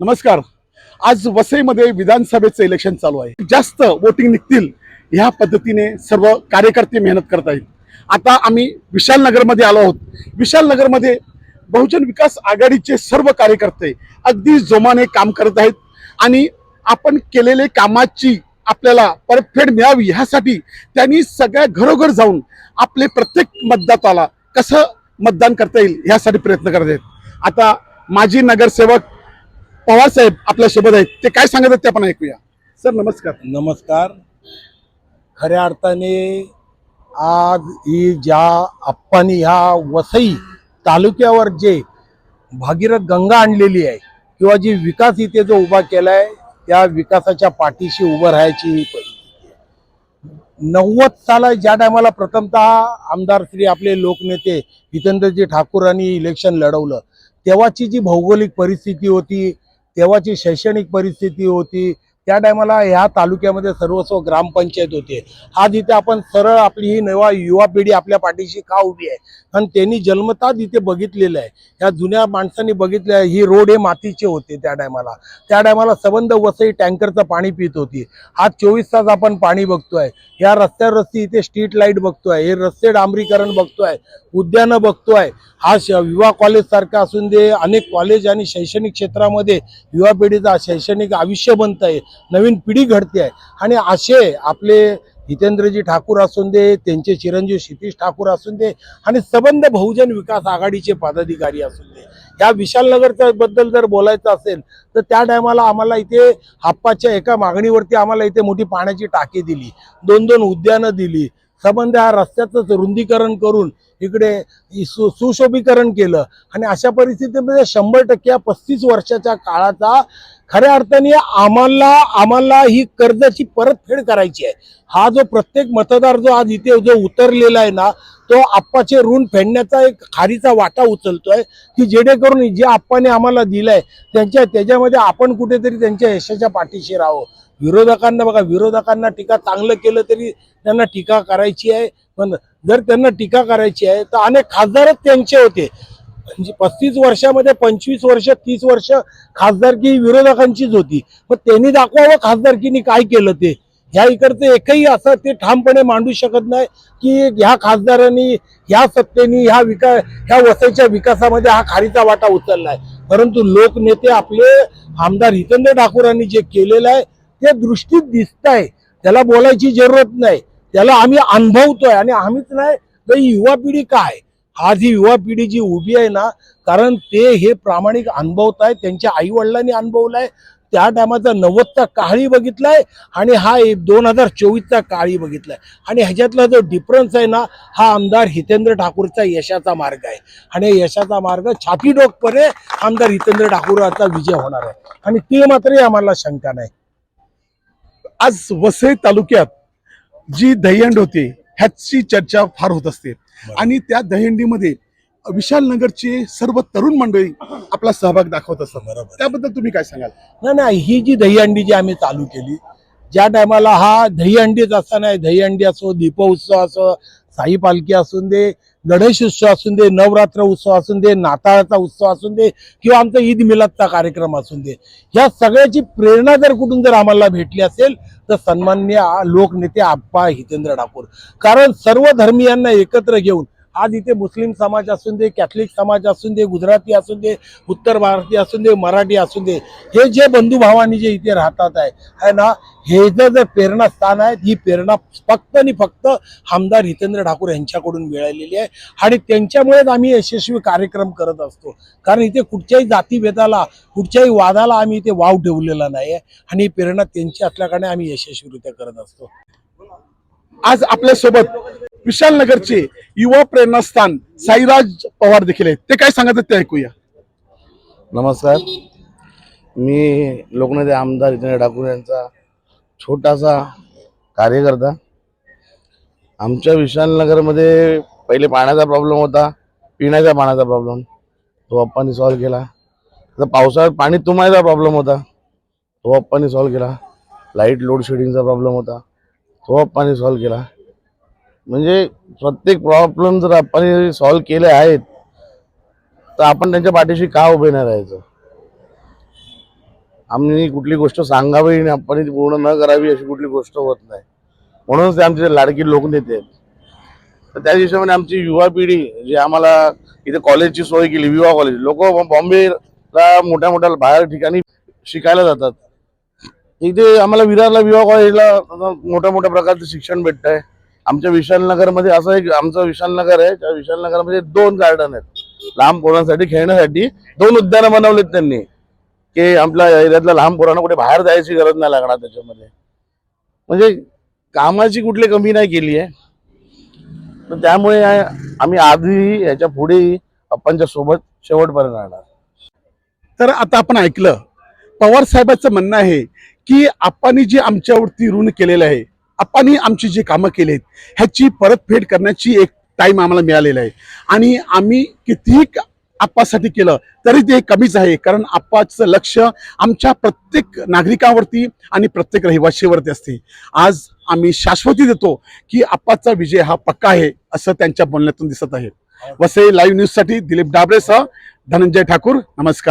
नमस्कार. आज वसईमध्ये विधानसभेचं इलेक्शन चालू आहे. जास्त वोटिंग निघतील ह्या पद्धतीने सर्व कार्यकर्ते मेहनत करत आहेत. आता आम्ही विशालनगरमध्ये आलो आहोत. विशालनगरमध्ये बहुजन विकास आघाडीचे सर्व कार्यकर्ते अगदी जोमाने काम करत आहेत आणि आपण केलेले कामाची आपल्याला परतफेड मिळावी ह्यासाठी त्यांनी सगळ्या घरोघर जाऊन आपले प्रत्येक मतदाताला कसं मतदान करता येईल ह्यासाठी प्रयत्न करत आहेत. आता माजी नगरसेवक पवार साहेब आपल्यासोबत आहेत. ते काय सांगत आहेत ते आपण ऐकूया. सर नमस्कार. नमस्कार. खऱ्या अर्थाने आज ही ज्या आप्पानी ह्या वसई तालुक्यावर जे भागीरथ गंगा आणलेली आहे किंवा जी विकास इथे जो उभा केलाय त्या विकासाच्या पाठीशी उभं राहायची नव्वद साला ज्या टायमाला प्रथमतः आमदार श्री आपले लोकनेते हितेंद्रजी ठाकूरांनी इलेक्शन लढवलं तेव्हाची जी भौगोलिक परिस्थिती होती तेव्हाची शैक्षणिक परिस्थिती होती. त्या टायमाला ह्या तालुक्यामध्ये सर्वस्व ग्रामपंचायत होते. आज इथे आपण सरळ आपली ही नवा युवा पिढी आपल्या पाठीशी का उभी आहे? आणि त्यांनी जन्मताच इथे बघितलेलं आहे. ह्या जुन्या माणसांनी बघितलं आहे ही रोड हे मातीचे होते त्या टायमाला. त्या टायमाला सबंध वसई टँकरचं पाणी पित होती. आज चोवीस तास आपण पाणी बघतोय. या रस्त्यावर रस्ती इथे स्ट्रीट लाइट बघतोय. हे रस्ते डांबरीकरण बघतोय. उद्यानं बघतोय. हा श विवाह कॉलेज सारखा असून दे अनेक कॉलेज आणि शैक्षणिक क्षेत्रामध्ये युवा पिढीचा शैक्षणिक आयुष्य बनत आहे नवीन पिढी घडते आहे. आणि असे आपले हितेंद्रजी ठाकूर असून दे त्यांचे चिरंजीव क्षितिश ठाकूर असून दे आणि सबंध बहुजन विकास आघाडीचे पदाधिकारी असून दे. या विशालनगरच्या बद्दल जर बोलायचं असेल तर त्या टायमाला आम्हाला इथे हाप्पाच्या एका मागणीवरती आम्हाला इथे मोठी पाण्याची टाकी दिली. दोन दोन उद्यानं दिली. संबंध हा रस्त्याचंच रुंदीकरण करून इकडे सु सुशोभीकरण केलं. आणि अशा परिस्थितीमध्ये शंभर टक्के या पस्तीस वर्षाच्या काळाचा खऱ्या अर्थाने आम्हाला आम्हाला ही कर्जाची परतफेड करायची आहे. हा जो प्रत्येक मतदार जो आज इथे जो उतरलेला आहे ना तो आप्पाचे ऋण फेडण्याचा एक खारीचा वाटा उचलतोय की जेणेकरून जे आप्पाने आम्हाला दिलंय त्यांच्या त्याच्यामध्ये आपण कुठेतरी त्यांच्या यशाच्या पाठीशी राहावं. विरोधकांना बघा विरोधकांना टीका चांगलं केलं तरी त्यांना टीका करायची आहे. पण जर त्यांना टीका करायची आहे तर अनेक खासदारच त्यांचे होते. म्हणजे पस्तीस वर्षामध्ये पंचवीस वर्ष तीस वर्ष खासदारकी विरोधकांचीच होती. पण त्यांनी दाखवावं खासदारकीनी काय केलं ते. ह्या इकडचं एकही असं ते ठामपणे मांडू शकत नाही की ह्या खासदारांनी ह्या सत्तेनी ह्या विका ह्या वसईच्या विकासामध्ये हा खारीचा वाटा उचललाय. परंतु लोकनेते आपले आमदार हितेंद्र ठाकूरांनी जे केलेलं आहे ते दृष्टीत दिसत आहे त्याला बोलायची जरूरत नाही. त्याला आम्ही अनुभवतोय आणि आम्हीच नाही तर ही युवा पिढी काय? आज ही युवा पिढी जी उभी आहे ना कारण ते हे प्रामाणिक अनुभवत आहे त्यांच्या आई वडिलांनी अनुभवलाय. त्या टायमाचा नव्वदचा काळी बघितलाय आणि हा दोन हजार चोवीसचा काळी बघितलाय. आणि ह्याच्यातला जो डिफरन्स आहे ना हा आमदार हितेंद्र ठाकूरचा यशाचा मार्ग आहे. आणि यशाचा मार्ग छापी डोकपणे आमदार हितेंद्र ठाकूरचा विजय होणार आहे. आणि ते मात्र आम्हाला शंका नाही. आज वसई तालुक्यात जी दहीहंड होते ह्याची चर्चा फार होत असते. आणि त्या दहीहंडीमध्ये विशाल नगरचे सर्व तरुण मंडळी आपला सहभाग दाखवत असतात. बरोबर. त्याबद्दल तुम्ही काय सांगाल? नाही नाही ही जी दहीहंडी जी आम्ही चालू केली ज्या टायमाला हा दहीहंडीच असताना दहीहंडी असो दीपोत्सव असो साई पालखी असून दे गणेश उत्सव असून दे नवरात्र उत्सव असून दे नाताळाचा उत्सव असून दे किंवा आमचा ईद मिलादचा कार्यक्रम असून दे या सगळ्याची प्रेरणा जर कुठून जर आम्हाला भेटली असेल तर सन्मान्य लोकनेते आप्पा हितेंद्र ठाकूर. कारण सर्व धर्मियांना एकत्र घेऊन आज इथे मुस्लिम समाज असून दे कॅथलिक समाज असून दे गुजराती असून दे उत्तर भारतीय असून दे मराठी असून दे हे जे बंधुभावानी जे इथे राहतात आहे है ना? हे जर प्रेरणा स्थान आहे ही प्रेरणा फक्त आणि फक्त आमदार हितेंद्र ठाकूर यांच्याकडून मिळालेली आहे. आणि त्यांच्यामुळेच आम्ही यशस्वी कार्यक्रम करत असतो. कारण इथे कुठच्याही जातीभेदाला कुठच्याही वादाला आम्ही इथे वाव ठेवलेला नाही आहे आणि ही प्रेरणा त्यांची असल्याकारणे आम्ही यशस्वीरित्या करत असतो. आज आपल्या विशालनगरचे विशाल नगरचे युवा प्रेरणास्थान साईराज पवार देखील आहेत. ते काय सांगत आहेत ते ऐकूया. नमस्कार. मी लोकनेते आमदार हितेंद्र ठाकूर यांचा छोटासा कार्यकर्ता. आमच्या विशालनगरमध्ये पहिले पाण्याचा प्रॉब्लेम होता पिण्याच्या पाण्याचा प्रॉब्लेम तो अप्पांनी सॉल्व्ह केला. आता पावसाळ्यात पाणी तुमायचा प्रॉब्लेम होता. तो अप्पांनी सॉल्व्ह केला. लाइट लोड शेडिंगचा प्रॉब्लेम होता. तो अप्पांनी सॉल्व्ह केला. म्हणजे प्रत्येक प्रॉब्लेम जर आपण सॉल्व्ह केले आहेत तर आपण त्यांच्या पाठीशी का उभे नाही राहायचं? आम्ही कुठली गोष्ट सांगावी आणि आपण ती पूर्ण न करावी अशी कुठली गोष्ट होत नाही. म्हणूनच ते आमचे लाडकी लोकनेते आहेत. तर त्या हिशोबाने आमची युवा पिढी जी आम्हाला इथे कॉलेजची सोय केली विवा कॉलेज लोक बॉम्बेला मोठ्या मोठ्या बाहेर ठिकाणी शिकायला जातात. इथे आम्हाला विरारला विवा कॉलेजला मोठ्या मोठ्या प्रकारचं शिक्षण भेटतंय. आमच्या विशालनगरमध्ये असं एक आमचं विशालनगर आहे. त्या विशालनगरमध्ये दोन गार्डन आहेत. लहान पोरांसाठी खेळण्यासाठी दोन उद्यानं बनवलेत त्यांनी. की आपल्या एरियातल्या लहान पोरांना कुठे बाहेर जायची गरज नाही लागणार त्याच्यामध्ये. म्हणजे कामाची कुठली कमी नाही केली आहे. तर त्यामुळे आम्ही आधी याच्या पुढेही आपणच्या सोबत शेवटपर्यंत राहणार. तर आता आपण ऐकलं. पवार साहेबांचं म्हणणं आहे की आपण जे आमच्यावरती ऋण केलेलं आहे आपण आमची जी कामं केली आहेत ह्याची परतफेड करण्याची एक टाइम आम्हाला मिळालेला आहे. आणि आम्ही कितीही आप्पासाठी केलं तरी ते कमीच आहे कारण आप्पाचं लक्ष आमच्या प्रत्येक नागरिकावरती आणि प्रत्येक रहिवाशीवरती असते. आज आम्ही शाश्वती देतो की आप्पाचा विजय हा पक्का आहे असं त्यांच्या बोलण्यातून दिसत आहे. वसई लाईव्ह न्यूजसाठी दिलीप डाबरेसह धनंजय ठाकूर नमस्कार.